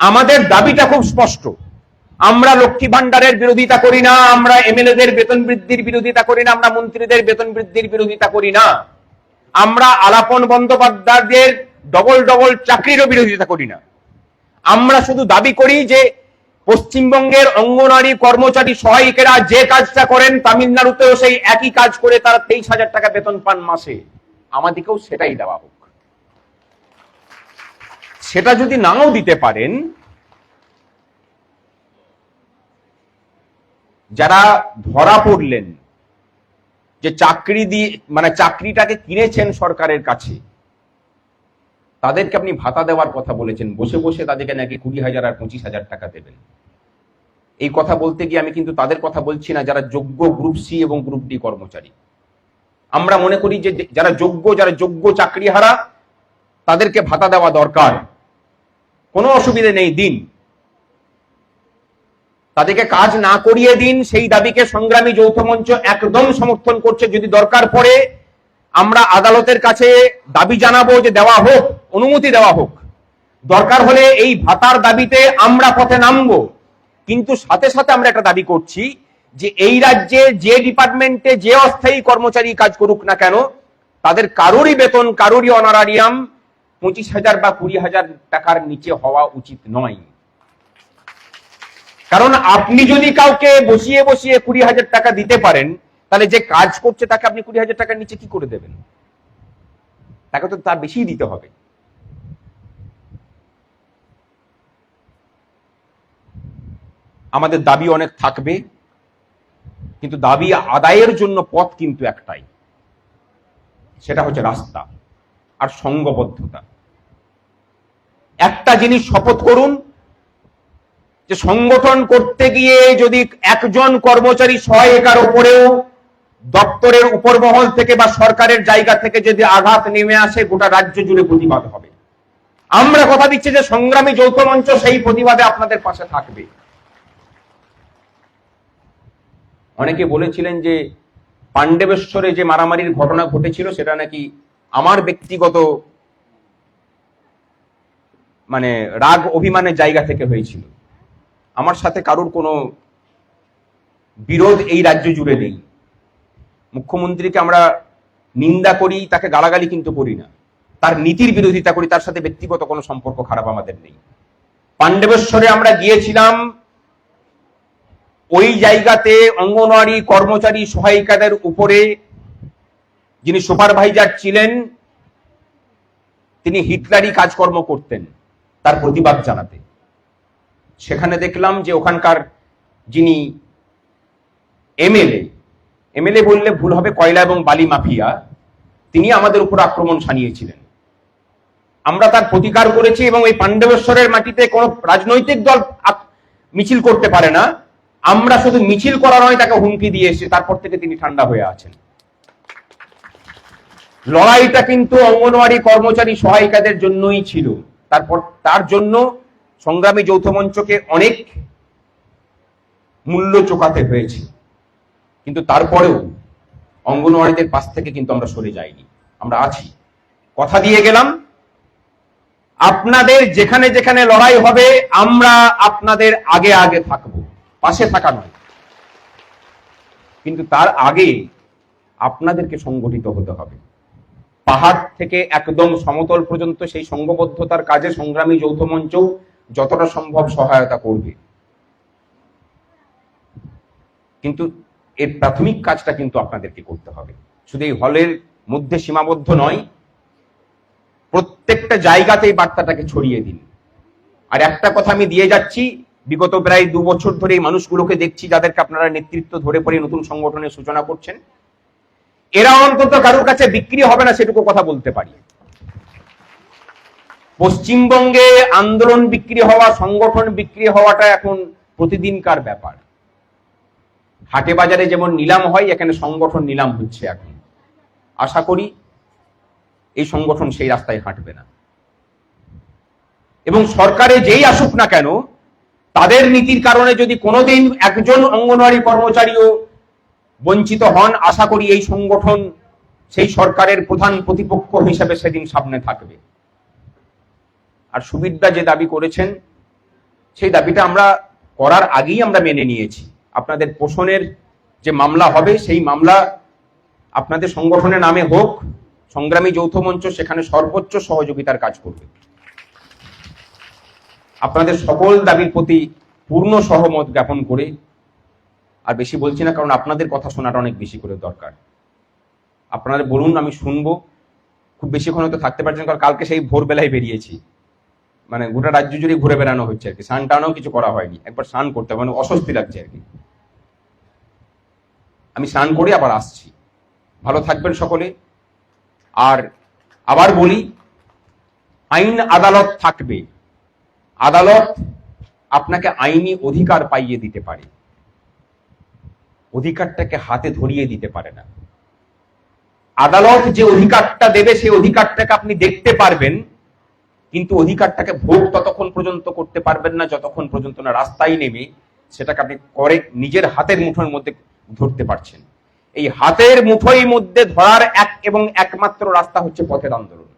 আমাদের দাবিটা খুব স্পষ্ট। আমরা লক্ষ্মী ভান্ডারের বিরোধিতা করি না, আমরা এমএলএদের বেতন বৃদ্ধির বিরোধিতা করি না, আমরা মন্ত্রীদের বেতন বৃদ্ধির বিরোধিতা করি না। আমরা আলাপন বন্দ্যোপাধ্যায়দের ডবল ডবল চাকরিরও বিরোধিতা করি না। আমরা শুধু দাবি করি যে পশ্চিমবঙ্গের অঙ্গনারী কর্মচারী সহায়িকেরা যে কাজটা করেন তামিলনাড়ুতেও সেই একই কাজ করে তারা তেইশ হাজার টাকা বেতন পান মাসে। আমাদেরকেও সেটাই দেওয়া হোক। সেটা যদি নাও দিতে পারেন, যারা ধরা পড়লেন যে চাকরি দিয়ে মানে চাকরিটাকে কিনেছেন সরকারের কাছে, তাদেরকে আপনি ভাতা দেওয়ার কথা বলেছেন, বসে বসে তাদেরকে নাকি কুড়ি হাজার আর পঁচিশ হাজার টাকা দেবেন। এই কথা বলতে গিয়ে আমি কিন্তু তাদের কথা বলছি না, যারা যোগ্য গ্রুপ সি এবং গ্রুপ ডি কর্মচারী। আমরা মনে করি যে যারা যোগ্য যারা যোগ্য চাকরি হারা তাদেরকে ভাতা দেওয়া দরকার। কোনো অসুবিধে নেই, দিন। তাদেরকে কাজ না করিয়ে দিন, সেই দাবিকে সংগ্রামী যৌথ মঞ্চ একদম সমর্থন করছে। যদি দরকার পড়ে, আমরা আদালতের কাছে দাবি জানাব যে দেওয়া হোক, অনুমতি দেওয়া হোক। দরকার হলে এই ভাতার দাবিতে আমরা পথে নামবো। কিন্তু সাথে সাথে আমরা একটা দাবি করছি যে এই রাজ্যে যে ডিপার্টমেন্টে যে অস্থায়ী কর্মচারী কাজ করুক না কেন, তাদের কারোরই বেতন, কারোরই অনারারিয়াম পঁচিশ হাজার বা কুড়ি হাজার টাকার নিচে হওয়া উচিত নয়। কারণ আপনি যদি কাউকে বসিয়ে বসিয়ে কুড়ি হাজার টাকা দিতে পারেন, তাহলে যে কাজ করছে তাকে আপনি কুড়ি হাজার টাকার নিচে কি করে দেবেন? তাকে তো তার বেশি দিতে হবে। আমাদের দাবি অনেক থাকবে, কিন্তু দাবি আদায়ের জন্য পথ কিন্তু একটাই। সেটা হচ্ছে রাস্তা। আর সঙ্গবদ্ধতা। একটা জিনিস শপথ করুন, যে সংগঠন করতে গিয়ে যদি একজন কর্মচারী সহায়িকার উপরেও দপ্তরের উপর মহল থেকে বা সরকারের জায়গা থেকে যদি আঘাত নেমে আসে, গোটা রাজ্য জুড়ে প্রতিবাদ হবে। আমরা কথা দিচ্ছি যে সংগ্রামী যৌথ মঞ্চ সেই প্রতিবাদে আপনাদের পাশে থাকবে। অনেকে বলেছিলেন যে পাণ্ডবেশ্বরে যে মারামারির ঘটনা ঘটেছিল, সেটা নাকি আমার ব্যক্তিগত মানে রাগ অভিমানের জায়গা থেকে হয়েছিল। আমার সাথে কারোর কোনো বিরোধ এই রাজ্য জুড়ে নেই। মুখ্যমন্ত্রীকে আমরা নিন্দা করি, তাকে গালাগালি কিন্তু করি না। তার নীতির বিরোধিতা করি, তার সাথে ব্যক্তিগত কোনো সম্পর্ক খারাপ আমাদের নেই। পাণ্ডবেশ্বরে আমরা গিয়েছিলাম, ওই জায়গাতে অঙ্গনওয়াড়ি কর্মচারী সহায়িকাদের উপরে যিনি সুপারভাইজার ছিলেন, তিনি হিটলারি কাজকর্ম করতেন তার প্রতিবাদ জানাতে। সেখানে দেখলাম যে ওখানকার যিনি এমএলএ এমএলএ বললে ভুল হবে কয়লা এবং বালি মাফিয়া, তিনি আমাদের উপর আক্রমণ সানিয়েছিলেন আমরা তার প্রতিকার করেছি এবং এই পাণ্ডবেশ্বরের মাটিতে কোনো রাজনৈতিক দল মিছিল করতে পারে না। আমরা শুধু মিছিল করা নয়, তাকে হুমকি দিয়ে এসেছি তারপর থেকে তিনি ঠান্ডা হয়ে আছেন। লড়াইটা কিন্তু অঙ্গনওয়াড়ি কর্মচারী সহায়িকাদের জন্যই ছিল। তারপর তার জন্য সংগ্রামী যৌথ মঞ্চকে অনেক মূল্য চোকাতে হয়েছে। কিন্তু তারপরেও অঙ্গনওয়াড়িদের পাশ থেকে কিন্তু আমরা সরে যাইনি। আমরা আছি। কথা দিয়ে গেলাম, আপনাদের যেখানে যেখানে লড়াই হবে, আমরা আপনাদের আগে আগে থাকব। পাশে থাকা নয়। কিন্তু তার আগে আপনাদেরকে সংগঠিত হতে হবে। পাহাড় থেকে একদম সমতল পর্যন্ত সেই সংঘবদ্ধতার কাজে সংগ্রামী যৌথ মঞ্চ যতটা সম্ভব সহায়তা করবে। কিন্তু এর প্রাথমিক কাজটা কিন্তু আপনাদেরকে করতে হবে। শুধু এই হলের মধ্যে সীমাবদ্ধ নয়, প্রত্যেকটা জায়গাতেই বার্তাটাকে ছড়িয়ে দিন। আর একটা কথা আমি দিয়ে যাচ্ছি, বিগত প্রায় দু বছর ধরে এই মানুষগুলোকে দেখছি যাদেরকে আপনারা নেতৃত্ব ধরে পড়ে নতুন সংগঠনের সূচনা করছেন। এরা অন্তত কারোর কাছে বিক্রি হবে না সেটুকু কথা বলতে পারি। পশ্চিমবঙ্গে আন্দোলন বিক্রি হওয়া, সংগঠন বিক্রি হওয়াটা এখন প্রতিদিনকার ব্যাপার। হাটে বাজারে যেমন নিলাম হয়, এখানে সংগঠন নিলাম হচ্ছে এখন। আশা করি এই সংগঠন সেই রাস্তায় হাঁটবে না। এবং সরকারে যেই আসুক না কেন, তাদের নীতির কারণে যদি কোনোদিন একজন অঙ্গনওয়াড়ি কর্মচারীও বঞ্চিত হন, আশা করি এই সংগঠন সেই সরকারের প্রধান প্রতিপক্ষ হিসেবে সেদিন সামনে থাকবে। আর সুবিধা যে দাবি করেছেন, সেই দাবিটা আমরা করার আগেই আমরা মেনে নিয়েছি। আপনাদের পোষণের যে মামলা হবে, সেই মামলা আপনাদের সংগঠনের নামে হোক, সংগ্রামী যৌথ মঞ্চ সেখানে সর্বোচ্চ সহযোগিতার কাজ করবে। আপনাদের সকল দাবির প্রতি পূর্ণ সহমত জ্ঞাপন করে আর বেশি বলছি না, কারণ আপনাদের কথা শোনাটা অনেক বেশি করে দরকার। আপনারা বলুন, আমি শুনব। খুব বেশিক্ষণ হয়তো থাকতে পারছেন, কারণ কালকে সেই ভোরবেলায় বেরিয়েছি। মানে গোটা রাজ্য জুড়ে ঘুরে বেড়ানো হচ্ছে আর কি। স্নান টানও কিছু করা হয়নি। একবার স্নান করতে মানে অস্বস্তি লাগছে আর কি। আমি স্নান করে আবার আসছি। ভালো থাকবেন সকলে। আর আবার বলি, আইন আদালত থাকবে। আদালত আপনাকে আইনি অধিকার পাইয়ে দিতে পারে। অধিকারটাকে হাতে ধরিয়ে দিতে পারে না। আদালত যে অধিকারটা দেবে, সেই অধিকারটাকে আপনি দেখতে পারবেন, কিন্তু অধিকারটাকে ভোগ ততক্ষণ পর্যন্ত করতে পারবেন না, যতক্ষণ পর্যন্ত না রাস্তায় নেমে সেটাকে আপনি করে নিজের হাতের মুঠোর মধ্যে ধরতে পারছেন। এই হাতের মুঠোই মধ্যে ধরার এক এবং একমাত্র রাস্তা হচ্ছে পথের আন্দোলন।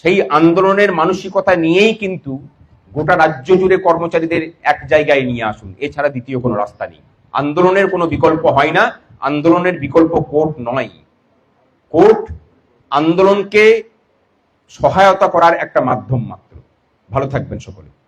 সেই আন্দোলনের মানসিকতা নিয়েই কিন্তু গোটা রাজ্য জুড়ে কর্মচারীদের এক জায়গায় নিয়ে আসুন, এছাড়া দ্বিতীয় কোনো রাস্তা নেই। আন্দোলনের কোনো বিকল্প হয় না, আন্দোলনের বিকল্প কোর্ট নয়। কোর্ট আন্দোলনকে সহায়তা করার একটা মাধ্যম মাত্র। ভালো থাকবেন সকলে।